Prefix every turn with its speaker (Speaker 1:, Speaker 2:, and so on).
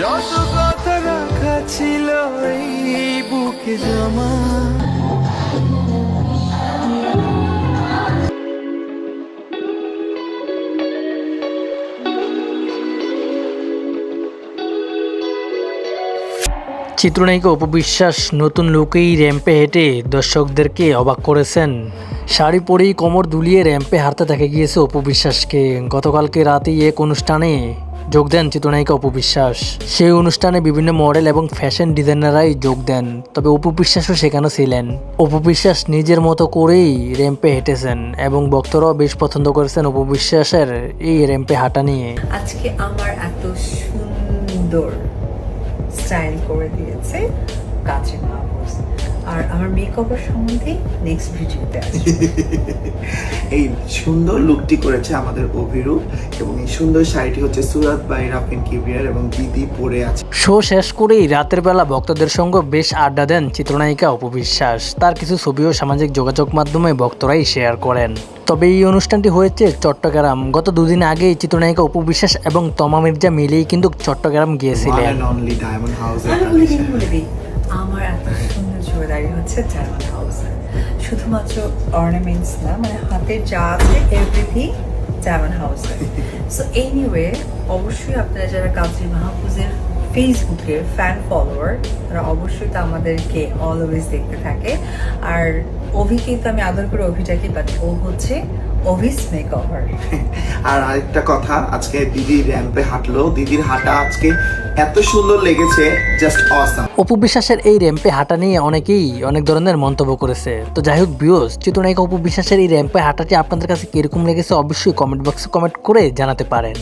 Speaker 1: যত কথা রাখা ছিল এই বুকে জমা।
Speaker 2: চিত্রনায়িকা অপবিশ্বাস নতুন লুকেই র্যাম্পে হেঁটে দর্শকদেরকে অবাক করেছেন। শাড়ি পরেই কোমর দুলিয়ে র্যাম্পে হারতে দেখা গিয়েছে অপবিশ্বাসকে গতকালকে রাতেই এক অনুষ্ঠানে যোগ দেন চিত্রনায়িকা অপবিশ্বাস সেই অনুষ্ঠানে বিভিন্ন মডেল এবং ফ্যাশন ডিজাইনাররাই যোগ দেন, তবে অপবিশ্বাসও সেখানে ছিলেন। অপবিশ্বাস নিজের মতো করেই র্যাম্পে হেঁটেছেন এবং বক্তরাও বেশ পছন্দ করেছেন অপবিশ্বাসের এই র্যাম্পে হাঁটা নিয়ে।
Speaker 3: আজকে আমার এত সুন্দর স্টাইল করে দিয়েছে কাছে আর আমার মেকআপের সম্বন্ধে নেক্সট ভিডিওতে আসবে।
Speaker 4: এই সুন্দর লুকটি করেছে আমাদের অভিরূপ এবং এই সুন্দর শাড়িটি হচ্ছে সুরাত বাই রাফিন কিবিয়ার এবং দিদি পরে আছে।
Speaker 2: শো শেষ করেই রাতের বেলা ভক্তদের সঙ্গে বেশ আড্ডা দেন চিত্রনায়িকা অপবিশ্বাস তার কিছু ছবিও সামাজিক যোগাযোগ মাধ্যমে ভক্তরাই শেয়ার করেন। তবে এই অনুষ্ঠানটি হয়েছে চট্টগ্রাম। গত দুদিন আগেই চিত্রনায়িকা অপবিশ্বাস এবং তমা মির্জা মিলেই কিন্তু চট্টগ্রাম গিয়েছিলেন।
Speaker 3: আমার এত দাঁড়িয়ে হচ্ছে জার্মান হাউস শুধুমাত্র অর্নামেন্টস না মানে হাতে যা আছে everything German house so anyway অবশ্যই আপনারা যারা কাজী মাহফুজের ফেসবুকের ফ্যান ফলোয়ার তারা অবশ্যই তো আমাদেরকে অলওয়েজ দেখতে থাকে। আর অভিকে তো আমি আদর করে অভিটাকে বাট ও হচ্ছে অভিস মেক ওভার
Speaker 4: আর আরেকটা কথা আজকে দিদি র্যাম্পে হাঁটলো। দিদির হাঁটা আজকে এত সুন্দর লেগেছে জাস্ট অসাম
Speaker 2: অপু বিশ্বাসের এই র্যাম্পে হাঁটা নিয়ে অনেকেই অনেক ধরনের মন্তব্য করেছে। তো যাই হোক বিয়স চিত্রনায়িকা অপবিশ্বাসের এই র্যাম্পে হাঁটাটি আপনাদের কাছে কীরকম লেগেছে অবশ্যই কমেন্ট বক্সে কমেন্ট করে জানাতে পারেন।